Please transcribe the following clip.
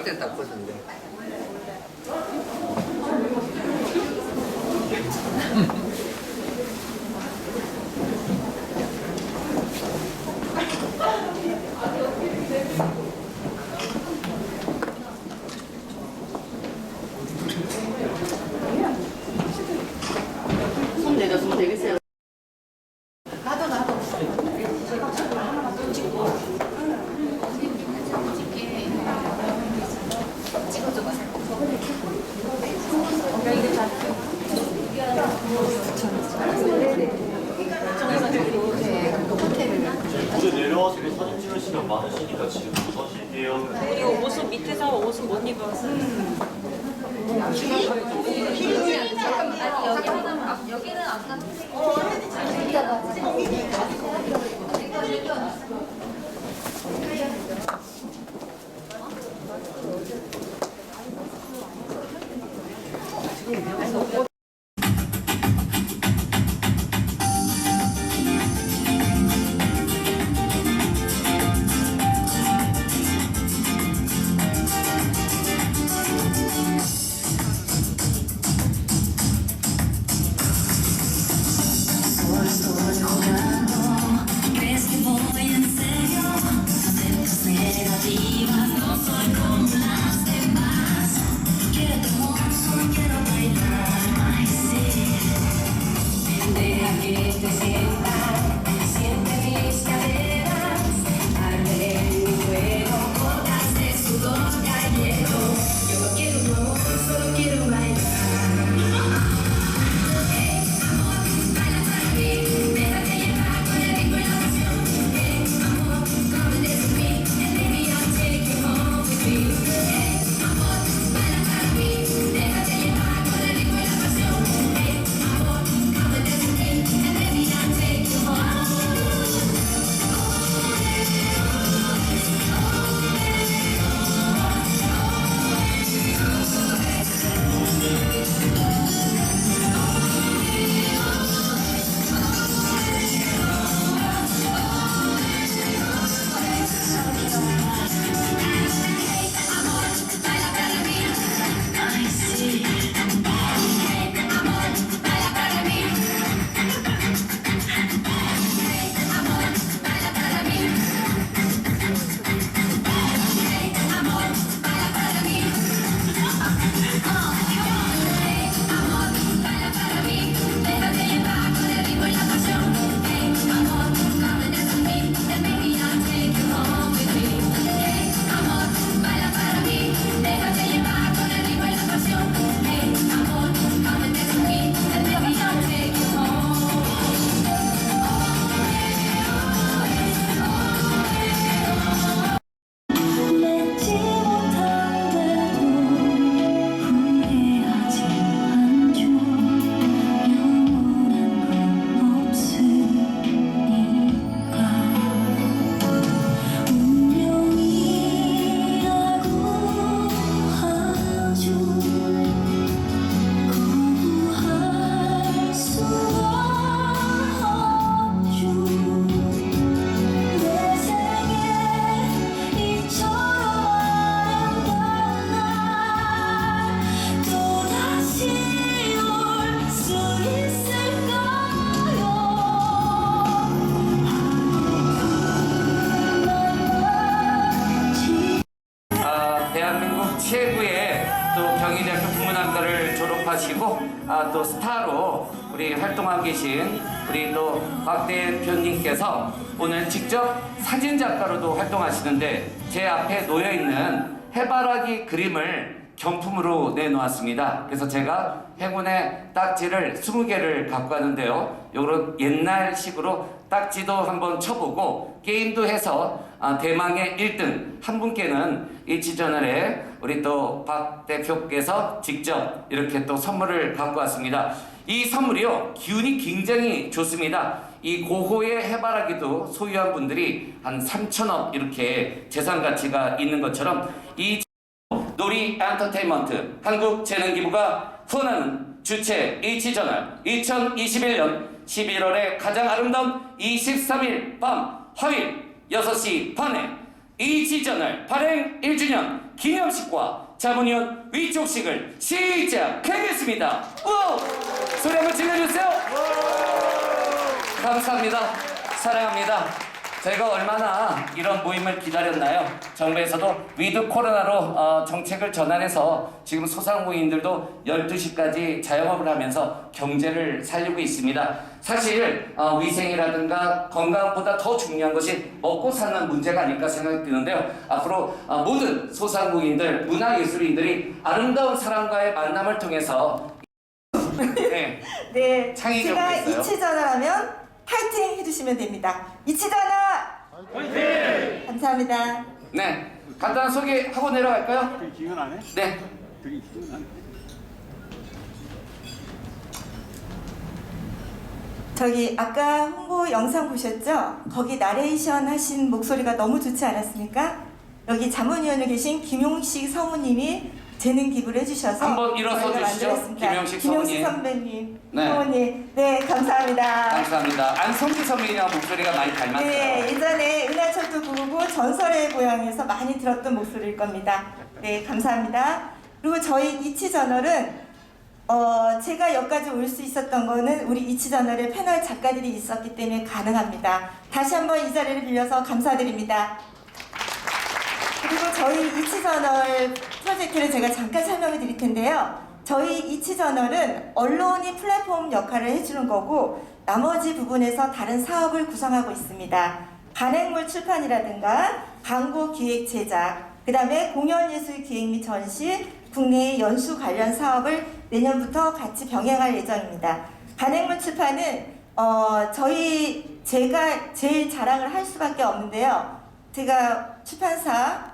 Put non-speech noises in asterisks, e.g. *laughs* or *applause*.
나갈 때 딱 보던데. 손 내려주면 되겠어요. 무대 내려와서 이렇게 사진 찍을 시간 많으시니까 지금 서실게요. 우리 옷은 밑에서 옷은 못 입어서 ¿Crees 경희대학교 국문학과를 졸업하시고 아, 또 스타로 우리 활동하고 계신 우리 또 박 대표님께서 오늘 직접 사진 작가로도 활동하시는데 제 앞에 놓여 있는 해바라기 그림을 경품으로 내놓았습니다. 그래서 제가 행운의 딱지를 20개를 갖고 가는데요. 요런 옛날식으로 딱지도 한번 쳐보고 게임도 해서 아, 대망의 1등 한 분께는 이 지저널에 우리 또 박 대표께서 직접 이렇게 또 선물을 갖고 왔습니다. 이 선물이요 기운이 굉장히 좋습니다. 이 고호의 해바라기도 소유한 분들이 한 3천억 이렇게 재산 가치가 있는 것처럼 이 놀이 엔터테인먼트 한국재능기부가 후원하는 주최 H저널 2021년 11월의 가장 아름다운 23일 밤 화요일 6시 반에 이치저널 발행 1주년 기념식과 자문위원 위촉식을 시작하겠습니다. 우! 소리 한번 질러주세요. 감사합니다. 사랑합니다. 저희가 얼마나 이런 모임을 기다렸나요? 정부에서도 위드 코로나로 어, 정책을 전환해서 지금 소상공인들도 12시까지 자영업을 하면서 경제를 살리고 있습니다. 사실 어, 위생이라든가 건강보다 더 중요한 것이 먹고 사는 문제가 아닐까 생각이 드는데요. 앞으로 어, 모든 소상공인들, 문화예술인들이 아름다운 사람과의 만남을 통해서 *laughs* 네, 네, 창의적으로 제가 했어요. 이치전화라면 파이팅 해주시면 됩니다. 이치전화 파이팅! 감사합니다. 네, 간단한 소개하고 내려갈까요? 되게 기근하네. 네. 되게 기근하네. 저기 아까 홍보 영상 보셨죠? 거기 나레이션 하신 목소리가 너무 좋지 않았습니까? 여기 자문위원에 계신 김용식 성우님이 재능 기부를 해주셔서 한번 일어서 저희가 주시죠. 만들었습니다. 김용식 성우님. 선배님, 네. 성우님, 네 감사합니다. 감사합니다. 안성기 선배님하고 목소리가 많이 닮았어요. 네, 예전에 은하철도 999 전설의 고향에서 많이 들었던 목소리일 겁니다. 네, 감사합니다. 그리고 저희 이치 저널은 어, 제가 여기까지 올 수 있었던 거는 우리 이치저널의 패널 작가들이 있었기 때문에 가능합니다. 다시 한번 이 자리를 빌려서 감사드립니다. 그리고 저희 이치저널 프로젝트를 제가 잠깐 설명해 드릴 텐데요. 저희 이치저널은 언론이 플랫폼 역할을 해주는 거고 나머지 부분에서 다른 사업을 구성하고 있습니다. 간행물 출판이라든가 광고 기획 제작, 그 다음에 공연예술 기획 및 전시, 국내 연수 관련 사업을 내년부터 같이 병행할 예정입니다. 간행물 출판은 어, 저희 제가 제일 자랑을 할 수밖에 없는데요. 제가 출판사